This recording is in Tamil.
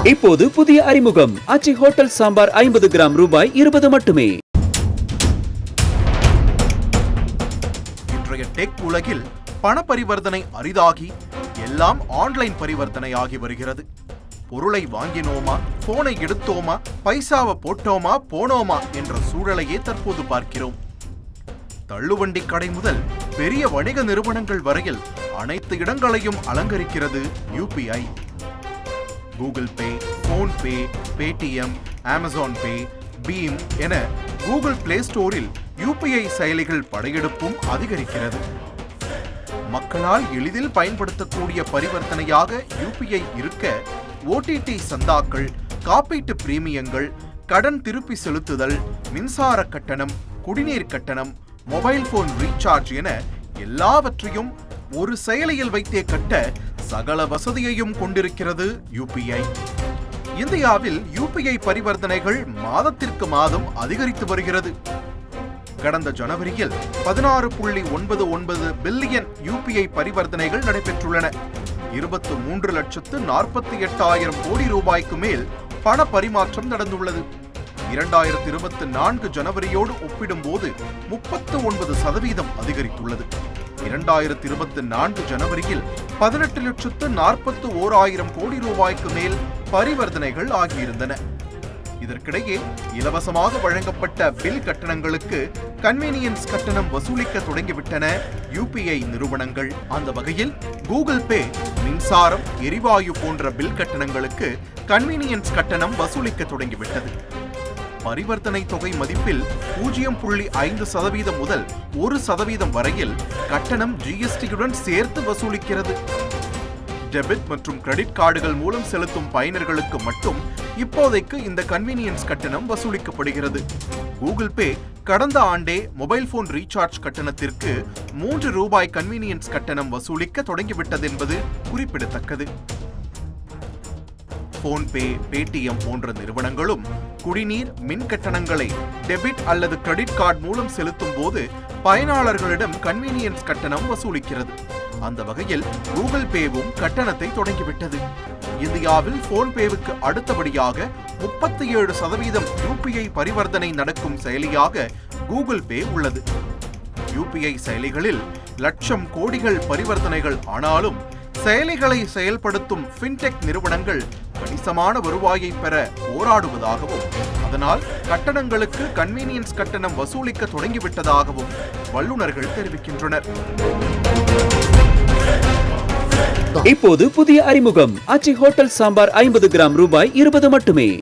இப்போது புதிய அறிமுகம். அச்சி ஹோட்டல் சாம்பார் ஐம்பது கிராம் ரூபாய் இருபது மட்டுமே. இன்றைய டெக் உலகில் பண பரிவர்த்தனை அரிதாகி எல்லாம் ஆன்லைன் பரிவர்த்தனை ஆகி வருகிறது. பொருளை வாங்கினோமா போனை எடுத்தோமா பைசாவை போட்டோமா போனோமா என்ற சூழலையே தற்போது பார்க்கிறோம். தள்ளுவண்டி கடை முதல் பெரிய வணிக நிறுவனங்கள் வரையில் அனைத்து இடங்களையும் அலங்கரிக்கிறது UPI Google pay PhonePe Paytm Amazon pay BHIM என கூகுள் பிளே ஸ்டோரில் யூபிஐ செயலிகள் படையெடுப்பும் அதிகரிக்கிறது. மக்களால் எளிதில் பயன்படுத்தக்கூடிய பரிவர்த்தனையாக யூபிஐ இருக்க ஓடிடி சந்தாக்கள் காப்பீட்டு பிரீமியங்கள் கடன் திருப்பி செலுத்துதல் மின்சார கட்டணம் குடிநீர் கட்டணம் மொபைல் போன் ரீசார்ஜ் என எல்லாவற்றையும் ஒரு செயலியில் வைத்தே கட்ட சகல வசதியையும் கொண்டிருக்கிறது யூபிஐ. இந்தியாவில் யூபிஐ பரிவர்த்தனைகள் மாதத்திற்கு மாதம் அதிகரித்து வருகிறது. கடந்த ஜனவரியில் பதினாறு புள்ளி ஒன்பது ஒன்பது பில்லியன் யூபிஐ பரிவர்த்தனைகள் நடைபெற்றுள்ளன. இருபத்து மூன்று லட்சத்து நாற்பத்தி எட்டாயிரம் கோடி ரூபாய்க்கு மேல் பண பரிமாற்றம் நடந்துள்ளது. இரண்டாயிரத்தி இருபத்தி நான்கு ஜனவரியோடு ஒப்பிடும்போது முப்பத்து ஒன்பது சதவீதம் அதிகரித்துள்ளது. இரண்டாயிரத்தி இருபத்தி நான்கு ஜனவரியில் பதினெட்டு லட்சத்து நாற்பத்து ஓர் ஆயிரம் கோடி ரூபாய்க்கு மேல் பரிவர்த்தனைகள் ஆகியிருந்தன. இதற்கிடையே இலவசமாக வழங்கப்பட்ட பில் கட்டணங்களுக்கு கன்வீனியன்ஸ் கட்டணம் வசூலிக்க தொடங்கிவிட்டன யூபிஐ நிறுவனங்கள். அந்த வகையில் கூகுள் பே மின்சாரம் எரிவாயு போன்ற பில் கட்டணங்களுக்கு கன்வீனியன்ஸ் கட்டணம் வசூலிக்க தொடங்கிவிட்டது. பரிவர்த்தனை தொகை மதிப்பில் பூஜ்ஜியம் புள்ளி ஐந்து சதவீதம் முதல் ஒரு சதவீதம் வரையில் கட்டணம் ஜிஎஸ்டியுடன் சேர்த்து வசூலிக்கிறது. டெபிட் மற்றும் கிரெடிட் கார்டுகள் மூலம் செலுத்தும் பயனர்களுக்கு மட்டும் இப்போதைக்கு இந்த கன்வீனியன்ஸ் கட்டணம் வசூலிக்கப்படுகிறது. கூகுள் பே கடந்த ஆண்டே மொபைல் போன் ரீசார்ஜ் கட்டணத்திற்கு மூன்று ரூபாய் கன்வீனியன்ஸ் கட்டணம் வசூலிக்க தொடங்கிவிட்டது என்பது குறிப்பிடத்தக்கது. போன்பே பேடிஎம் போன்ற நிறுவனங்களும் குடிநீர் மின் கட்டணங்களை டெபிட் அல்லது கிரெடிட் கார்டு மூலம் செலுத்தும் போது பயனாளர்களிடம் கன்வீனியன்ஸ் கட்டணம் வசூலிக்கிறது. அந்த வகையில் கூகுள் பேவும் கட்டணத்தை தொடங்கிவிட்டது. இந்தியாவில் போன்பேவுக்கு அடுத்தபடியாக முப்பத்தி ஏழு சதவீதம் யூபிஐ பரிவர்த்தனை நடக்கும் செயலியாக கூகுள் பே உள்ளது. யூபிஐ செயலிகளில் லட்சம் கோடிகள் பரிவர்த்தனைகள் ஆனாலும் செயலிகளை செயல்படுத்தும் ஃபின்டெக் நிறுவனங்கள் கணிசமான வருவாயை பெற போராடுவதாகவும் அதனால் கட்டணங்களுக்கு கன்வீனியன்ஸ் கட்டணம் வசூலிக்க தொடங்கிவிட்டதாகவும் வல்லுநர்கள் தெரிவிக்கின்றனர். இப்போது புதிய அறிமுகம். அச்சி ஹோட்டல் சாம்பார் ஐம்பது கிராம் ரூபாய் இருபது மட்டுமே.